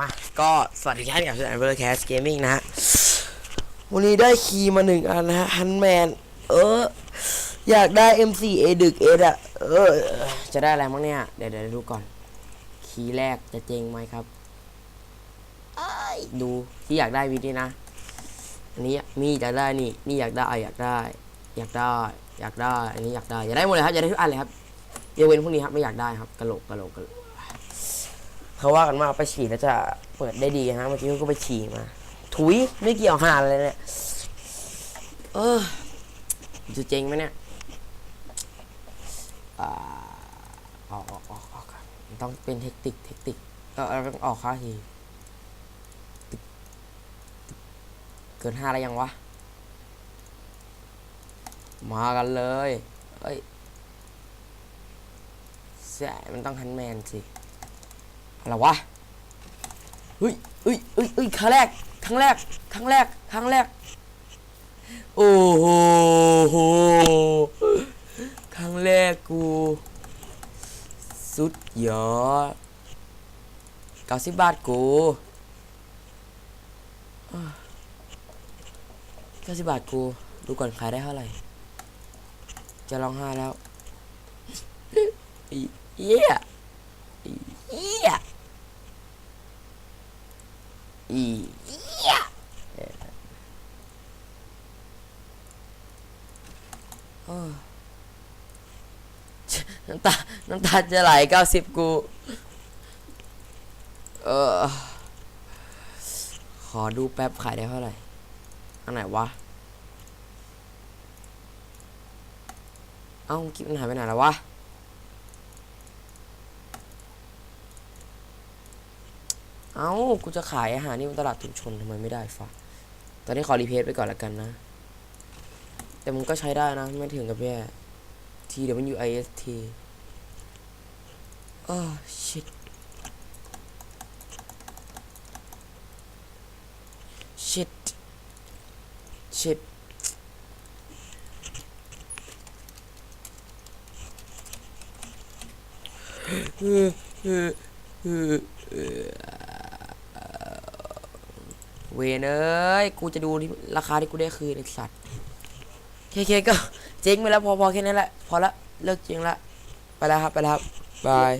มาก็สวัสดีครับกับช่องเบอร์แคสเกมมิ่งนะฮะ วันนี้ได้คีย์มาหนึ่งอันนะฮะฮันแมน เออ อยากได้ M4A ดึกเอดอะเออ จะได้อะไรมั้งเนี่ย เดี๋ยวเดี๋ยวดูก่อน คีย์แรกจะเจงไหมครับอ้ายดูที่อยากได้วิธีนะ อันนี้มีอยากได้นี่ นี่อยากได้อยากได้ อยากได้ อยากได้ อันนี้อยากได้ อยากได้หมดเลยครับ อยากได้ทุกอันเลยครับยกเว้นพวกนี้ครับไม่อยากได้ครับกะโหลกกะโหลกกะโหลก เขาว่ากันว่าไปฉี่แล้วจะเปิดได้ดีนะเมื่อกี้ก็ไปฉี่มา ถุยไม่เกี่ยวหาเลยเนี่ยเออจะเจ๊งไหมเนี่ยอ่าออกออกออกออกต้องเป็นเทคนิคเทคนิคเออเราต้องออกค่าทีเกินห้าแล้วยังวะ มากันเลย เอ้ยแสมันต้องฮันแมนสิ อะไรวะเฮ้ยเฮ้ยเฮ้ยเฮ้ยครั้งแรกครั้งแรกครั้งแรกครั้งแรก โอ้โหครั้งแรกกู สุดยอดเก้าสิบบาทกูเก้าสิบบาทกู ดูก่อนขายได้เท่าไหร่ จะร้องไห้แล้วเหี้ยเหี้ยอีเหี้ย อ่อโอ้น้ำตา น้ำตาจะไหลเก้าสิบกู เออ ขอดูแป๊บขายได้เท่าไหร่ อันไหนวะ เอ้ากิ๊บมันหายไปไหนแล้ววะ เอ้ากูจะขายอาหารนี่มันตลาดชุมชนทำไมไม่ได้ฟะตอนนี้ขอรีเพลย์ไปก่อนละกันนะ แต่มันก็ใช้ได้นะ ไม่ถึงกับแย่ T W I S T อ้อ shit shit shit เออเออเออเออ เวนเอ้ย กูจะดูที่ราคาที่กูได้คืนไอ้สัตว์เคเคก็เจ๊งไปแล้วพอพอแค่นี้แหละ พอละ เลิกเจ๊งละ ไปแล้วครับ ไปแล้วครับบาย